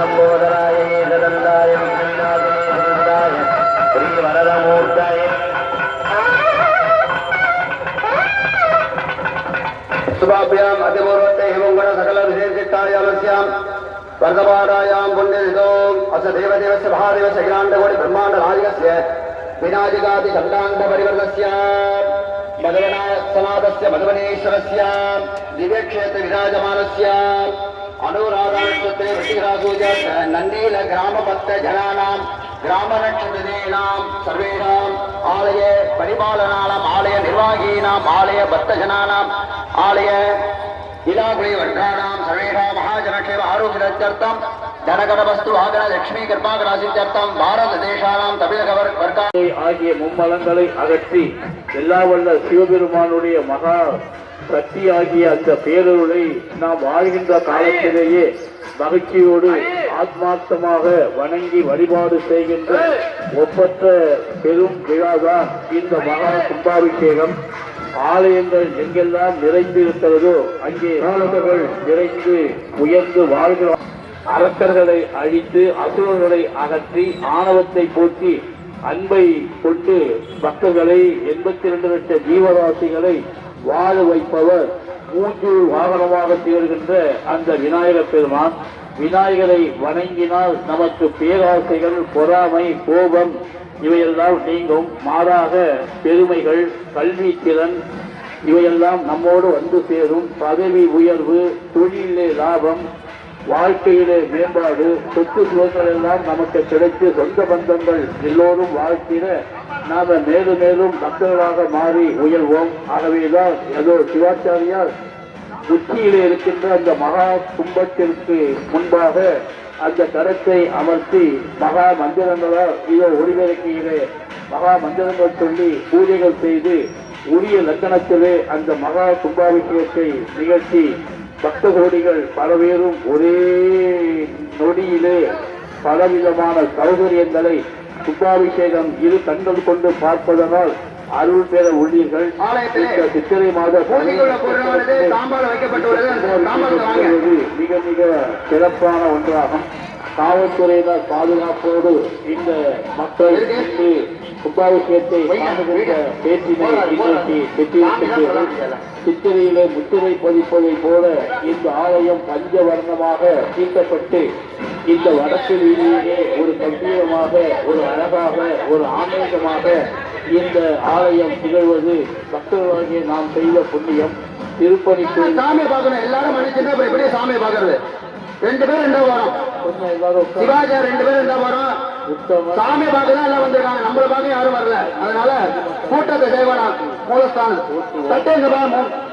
லம்போதராய ஏகதந்தாய விக்ரமநாதனே சுதந்தாய ஸ்ரீ வரதமூர்த்தாய शुभाभ्याम् अतिपूर्वते हिमङ्गण सकल विशेषिष्टायामस्याम् वर्तमानायाम् पुण्यनितो अस देवदेवस्य महादेवस्य अखिलाण्डकोटि ब्रह्माण्ड नायकस्य विनायकादि खण्डाण्ड அனுராதாஸ்வத்திரே வட்டிராசூஜ நந்தீல கிராம பக்த ஜனானாம் கிராமலட்சுமிதேனாம் சர்வேணாம் ஆலய பரிபாலனானாம் ஆலய நிர்வாகீனாம் ஆலய பக்த ஜனானாம் ஆலய இலாகுலி வர்க்கானாம் சர்வேணா மகாஜனக்ஷேம ஆரோக்கியர்த்தம் ஜனகணவஸ்து வாகன லட்சுமி கர்ப்பாகராசித்தம் பாரத தேசானாம் தமிழக வர்க்கா ஆகிய மும்மலங்களை அகற்றி எல்லா வல்ல சிவபெருமானுடைய மகா சக்தி ஆகிய அந்த பேரருளை நாம் வாழ்கின்ற காலத்திலேயே மகிழ்ச்சியோடு ஆத்மார்த்தமாக வணங்கி வழிபாடு செய்கின்ற ஒப்பற்ற பெரும் விழாதான் இந்த மகா கும்பாபிஷேகம். ஆலயங்கள் எங்கெல்லாம் நிறைந்திருக்கிறதோ அங்கே மாணவர்கள் நிறைந்து உயர்ந்து வாழ்கிறோம் அரக்கர்களை அழித்து அசுரர்களை அகற்றி ஆணவத்தை போக்கி அன்பை கொண்டு பக்தர்களை எண்பத்தி இரண்டு லட்சம் ஜீவராசிகளை வாழ வைப்பவர் மூன்று வாகனமாக திகழ்கின்ற அந்த விநாயகர் பெருமான் விநாயகரை வணங்கினால் நமக்கு பேராசைகள் பொறாமை கோபம் இவையெல்லாம் நீங்கும். மாறாக பெருமைகள் கல்வி திறன் இவையெல்லாம் நம்மோடு வந்து சேரும். பதவி உயர்வு தொழிலே லாபம் வாழ்க்கையிலே மேம்பாடு சொத்து சுகங்கள் எல்லாம் நமக்கு கிடைத்து சொந்த பந்தங்கள் எல்லோரும் வாழ்க்கையில நாம மேலும் மேலும் மக்களாக மாறி உயர்வோம். ஆகவேதான் ஏதோ சிவாச்சாரியார் உச்சியிலே இருக்கின்ற அந்த மகா கும்பத்திற்கு முன்பாக அந்த கரத்தை அமர்த்தி மகா மந்திரங்களால் இதோ ஒளிவிளக்கியிலே மகா மந்திரங்கள் சொல்லி பூஜைகள் செய்து உரிய லக்கணத்திலே அந்த மகா கும்பாபிஷேகத்தை நிகழ்த்தி பக்த கோடிகள் பல பேரும் ஒரே நொடியிலே பலவிதமான சௌகரியங்களை கும்பாபிஷேகம் இரு கண்கள் கொண்டு பார்ப்பதனால் அருள் பெற உள்ளீர்கள். இந்த சித்திரை மாத மிக மிக சிறப்பான ஒன்றாகும். காவல்துறையினர் பாதுகாப்போடு இந்த மக்கள் கும்பாபிஷேகத்தை காணுகின்ற பேச்சினை இன்றைக்கு பெற்றிருக்கின்றீர்கள் சித்திரையிலே முத்திரை பதிப்பதை போல இந்த ஆலயம் பஞ்சவர்ணமாக தீட்டப்பட்டு இந்த வடக்கு வீதியிலே ஒரு கம்பீரமாக ஒரு அழகாக ஒரு ஆன்மீகமாக இந்த ஆலயம் திகழ்வது பக்தர்களாகிய நாம் செய்த புண்ணியம். திருப்பணிக்கு சாமியை பார்க்கணும். எல்லாரும் இப்ப எப்படியே சாமியை பார்க்கறது. ரெண்டு பேரும் ரெண்டா வரும் ரெண்டு பேரும் ரெண்டா வரும் சாமி பார்க்க தான் எல்லாம் வந்திருக்காங்க. நம்மள பார்க்க யாரும் வரல. அதனால கூட்டத்தை செய்வானாம் மூலஸ்தானம். தட்டை எங்க பா மூ-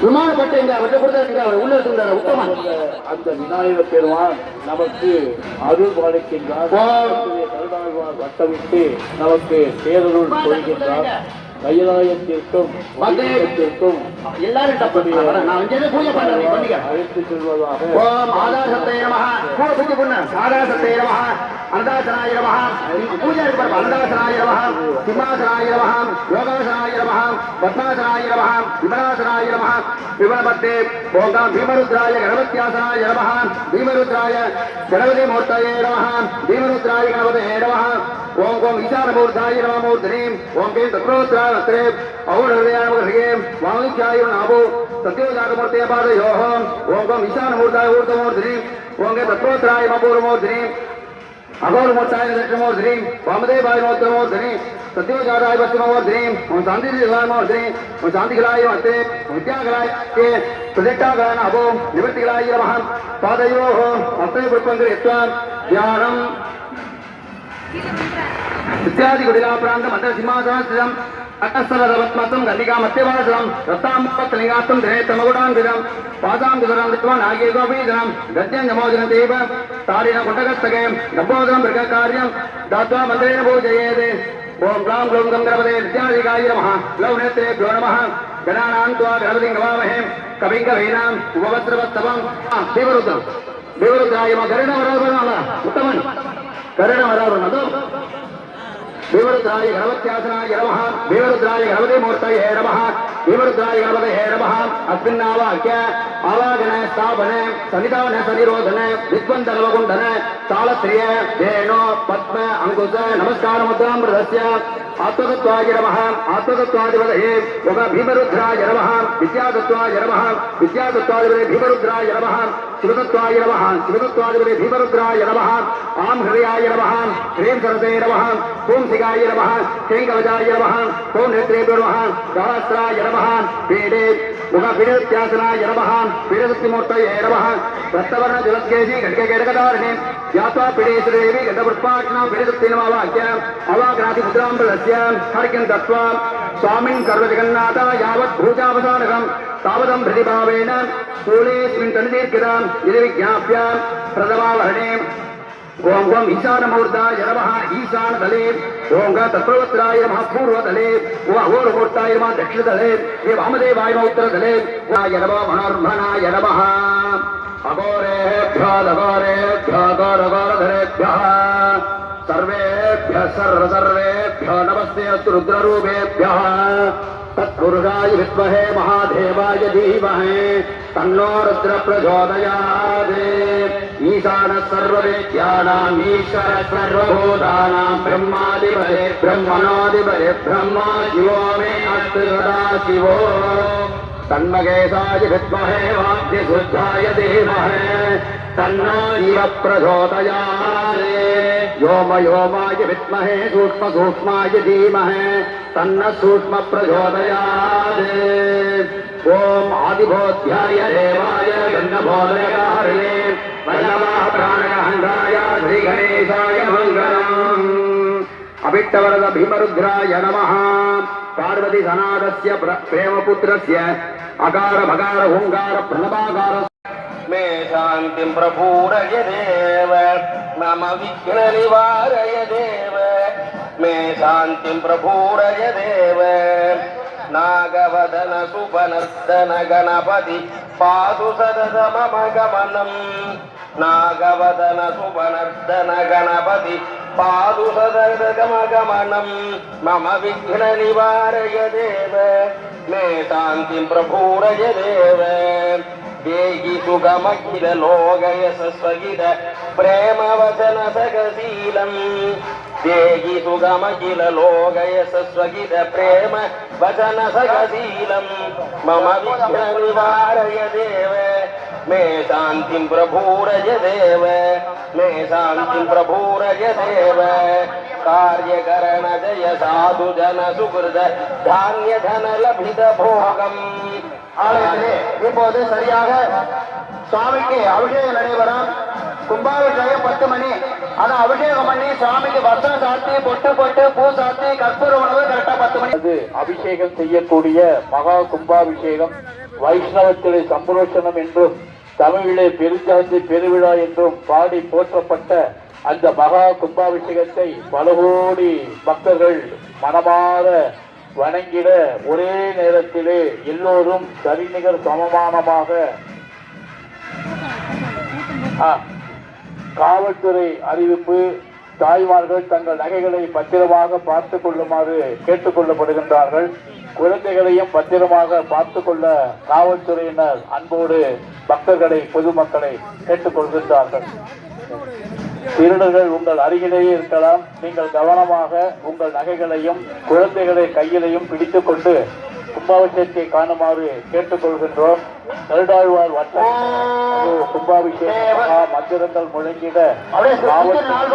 விமான பட்டை எங்க அவர்கிட்ட கொடுத்தா உள்ள இருக்கிறார் உத்தமன். அந்த விநாயகர் பெருமான் நமக்கு அருள் பாலிக்கின்றார். வட்டமிட்டு நமக்கு பேரருள் கொள்கின்றார் கைலாயத்திற்கும் வைகுண்டத்திற்கும் எல்லாரும் நான் வந்து பூஜை பண்ணிக்க. அழைத்து செல்வதாக ஆதாசத்தை பூஜை பண்ண. ஆதாசத்தை అందాసనాయ నమ. పూజ అందాసనాయ నమ. సింహాసనాయ నమ. యోగాసనాయ నమ. పద్మాసనాయ నమ. విమలాసనాయ నమ. విమలపత్తే భోగా భీమరుద్రాయ గణపత్యాసనాయ నమ. భీమరుద్రాయ గణపతి మూర్తయే నమ. భీమరుద్రాయ గణపతే నమ. ఓం ఓం ఈశానమూర్ధాయ నమూర్ధనే ఓం కేం తత్రోత్రాత్రే ఔహృదయానమృగే వాణిజ్యాయ నాభో. సత్యోజాగమూర్తే పాదయో. ఓం ఓం ఈశానమూర్ధాయ ఊర్ధమూర్ధనే ఓం తత్రోత్రాయ మపూర్వమూర్ధనే அகோர் மூச்சாய லட்சமோர்தினீம் வாமதேவாய மோத்தமோர்தினி சத்தியஜாதாய பச்சமோர்தினீம் உன் சாந்தி இல்லாமோர்தினி உன் சாந்திகளாய வத்தே வித்யாகளாய் பிரதிஷ்டாகளான அபோ நிவர்த்திகளாய மகான் பாதையோ அத்தனை குருப்பங்கள் ఇత్యాది గుడిలా ప్రాంతం అంతర సింహాసనం అటస్థలరవత్మత్వం గల్లికామత్యవాసనం రత్తాంబత్లింగాత్వం ధనేత్తమగుడాంగుజం పాదాంగుజరం దిత్వా నాగే గోపీజనం గద్యం నమోజనం దేవ తారిన పుటకస్తగయం నభోజనం మృగకార్యం దాత్వా మంత్రేణ పూజయేదే ఓం గ్లాం గ్లౌం గంగరపదే విద్యాధికాయ నమ గ్లౌ నేత్రేభ్యో నమ గణానాం త్వా గణపతిం గవామహే కవిం కవీనాం ఉపవస్త్రవత్తవం దేవరుద్రం దేవరుద్రాయ గరుణ వరావరణ ఉత్తమన్ గరుణ వరావరణ భీమరుద్రాయ గణపత్యాసనాయ నమ భీమరుద్రాయ గణపతి మూర్తయే నమ भीमरुद्राय गणपतये नमः अस्मिन्नावाक्य आवागन स्थापन सनिधान सनिरोधन विद्वन्दलवकुण्डन तालत्रिय धेनो पद्म अङ्कुश नमस्कार मुद्रामृतस्य आत्मतत्त्वाय नमः आत्मतत्त्वाधिपतये योग भीमरुद्राय नमः विद्यातत्त्वाय नमः विद्यातत्त्वाधिपते भीमरुद्राय नमः शिवतत्त्वाय नमः शिवतत्त्वाधिपते भीमरुद्राय नमः आं हृदयाय नमः ह्रीं सरते नमः ॐ सिगाय नमः ह्रीं कवचाय नमः ॐ नेत्रेभ्यो नमः सहस्राय नमः ఎడమహాన్ పీడే ముఖ పీడత్యాసన ఎడమహాన్ పీడశక్తిమూర్త ఎడమహాన్ రక్తవర్ణ జలద్గేసి గడిక గడ్గేడగదారణి జాతా పిడేశ్వరేవి గడపృష్పాక్షణ గడ్డపుష్పాక్షణ పీడశక్తినమావాక్య అవాగ్రాతి ముద్రాంబలస్య హరికిం దత్వా స్వామిన్ సర్వజగన్నాథ యావత్ భూజావసానకం తావదం ప్రతిభావేన స్థూలేస్మిన్ తనుదీర్ఘితాం ఇది విజ్ఞాప్య ప్రథమావహణే ओम ईशानमूर्ताय नमः, ईशानदले। ओम ग तत्प्रवत्राय नमः, पूर्वदले। ओ अघोरमूर्ताय नमः, दक्षिणदले। ये वामदेवाय नमः, उत्तरदले। वाय नमः मनोर्मणाय नमः। अघोरेभ्यः दघोरेभ्यः घोरघोरधरेभ्यः सर्वेभ्यः सर्व सर्वेभ्यः नमस्ते अस्तु रुद्ररूपेभ्यः। तत्पुरुषाय विद्महे, महादेवाय धीमहि। तन्नो रुद्र प्रचोदयात् ईशानः सर्ववेद्यानाम् ईश्वर सर्वभूतानां ब्रह्मादिपदे ब्रह्मणोदिपदे ब्रह्मा शिवो मे अस्तु सदा शिवो। तन्मकेशाय विद्महे वाद्यशुद्धाय धीमहि तन्नो इव प्रचोदयात् व्योम व्योमाय विद्महे सूक्ष्म सूक्ष्माय धीमहि। तन्न सूक्ष्म प्रचोदयात् ॐ आदिभोध्याय देवाय गन्धबोधकारिणे वल्लभः प्राणगहन्धाय श्रीगणेशाय मङ्गलम्। अभिट्टवरद भीमरुद्राय नमः। पार्वती सनादस्य प्र- प्रेमपुत्रस्य अकार भकार हुङ्गार प्रणवाकार मे शान्तिं प्रपूरय देव मम विघ्ननिवारय देव मे शान्तिं प्रपूरय देव नागवदन सुपनद्धन गणपति पादु सदतममगमनं नागवदन सुपनद्दन गणपति पादु सददमगमनं मम विघ्ननिवारय देव मे नेतान्तिं प्रभूरय देव। ये हितुगमखिलोगयस स्वगित प्रेमवचन सगशीलम् ದೇಹಿ ಸುಗಮಗಿಲ ಲೋಕ ಯಶಸ್ವಗಿಲ ಪ್ರೇಮ ವಚನ ಸಗಶೀಲಂ ಮಮ ವಿಘ್ನ ನಿವಾರಯ ದೇವ ಮೇ ಶಾಂತಿಂ ಪ್ರಭೂರಯ ದೇವ ಮೇ ಶಾಂತಿಂ ಪ್ರಭೂರಯ ದೇವ ಕಾರ್ಯಕರಣ ಜಯ ಸಾಧು ಜನ ಸುಕೃತ ಧಾನ್ಯ ಧನ ಲಭಿತ ಭೋಗಂ இப்போது சரியாக சுவாமிக்கு அபிஷேகம் நடைபெறும் கும்பாபிஷேகம் பத்து மணி. ஆனா அபிஷேகம் பண்ணி சுவாமிக்கு வஸ்திரம் சாத்தி பொட்டு போட்டு பூ சாத்தி கற்பூர உணவு கரெக்டா பத்து மணி. அது அபிஷேகம் செய்யக்கூடிய மகா கும்பாபிஷேகம். வைஷ்ணவத்திலே சம்பரோஷனம் என்றும் தமிழிலே பெருஞ்சாந்தி பெருவிழா என்றும் பாடி போற்றப்பட்ட அந்த மகா கும்பாபிஷேகத்தை பல கோடி பக்தர்கள் மனமாற வணங்கிட ஒரே நேரத்திலே எல்லோரும் சரிநிகர் சமமானமாக ஆ, காவல்துறை அறிவிப்பு தாய்மார்கள் தங்கள் நகைகளை பத்திரமாக பார்த்துக் கொள்ளுமாறு கேட்டுக்கொள்ளப்படுகின்றார்கள் குழந்தைகளையும் பத்திரமாக பார்த்துக் கொள்ள காவல்துறையினர் அன்போடு பக்தர்களை பொதுமக்களை கேட்டுக்கொள்கின்றார்கள் திருடர்கள் உங்கள் அருகிலேயே இருக்கலாம். நீங்கள் கவனமாக உங்கள் நகைகளையும் குழந்தைகளை கையிலையும் பிடித்துக் கொண்டு கும்பாபிஷேகத்தை காணுமாறு கேட்டுக்கொள்கின்றோம் கருடாழ்வார் வட்டம் கும்பாபிஷேக மந்திரங்கள் முழங்கிட அப்படியே சுத்தி நாலு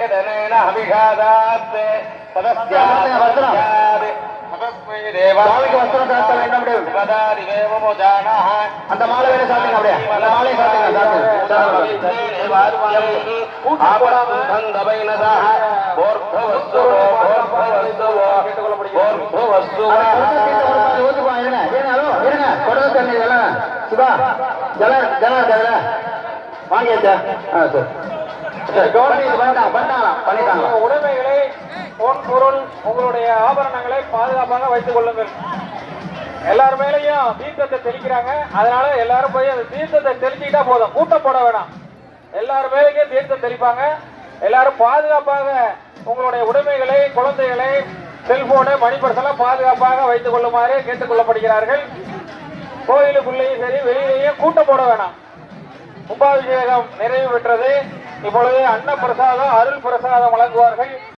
எதனேன அபிஷாதாஸ்தே சதஸ்யாத் ததஸ்மை தேவா சுவாமிக்கு வஸ்திரம் சாத்த வேண்டும் அப்படியே. சிவதாதி தேவமுஜானஹ அந்த மாலை வேலை சாப்பிடுங்க அப்படியே. அந்த மாலை சாப்பிடுங்க சாப்பிடுங்க. ஊத்துக்குவா, இருங்க. இருங்க ஹலோ இருங்க. கொடகு தண்ணி இதெல்லாம் சிவா ஜலம் ஜலம் இருக்கா வாங்கியாச்சா? ஆ சார். உடைமைகளை பொன் பொருள் உங்களுடைய ஆபரணங்களை பாதுகாப்பாக வைத்துக் கொள்ளுங்கள். எல்லார் மேலேயும் தீர்த்தத்தை தெளிக்கிறாங்க. அதனால எல்லாரும் போய் அந்த தீர்த்தத்தை தெளிச்சுக்கிட்டா போதும். கூட்டம் போட வேணாம். எல்லார் மேலேயும் தீர்த்தம் தெளிப்பாங்க. எல்லாரும் பாதுகாப்பாக உங்களுடைய உடைமைகளை குழந்தைகளை செல்போனு மணிப்பர்ஸ் பாதுகாப்பாக வைத்துக் கொள்ளுமாறு கேட்டுக் கொள்ளப்படுகிறார்கள். கோயிலுக்குள்ளேயும் சரி வெளியிலேயும் கூட்டம் போட வேணாம். கும்பாபிஷேகம் நிறைவு பெற்றது. இப்பொழுது அன்ன பிரசாதம் அருள் பிரசாதம் வழங்குவார்கள்.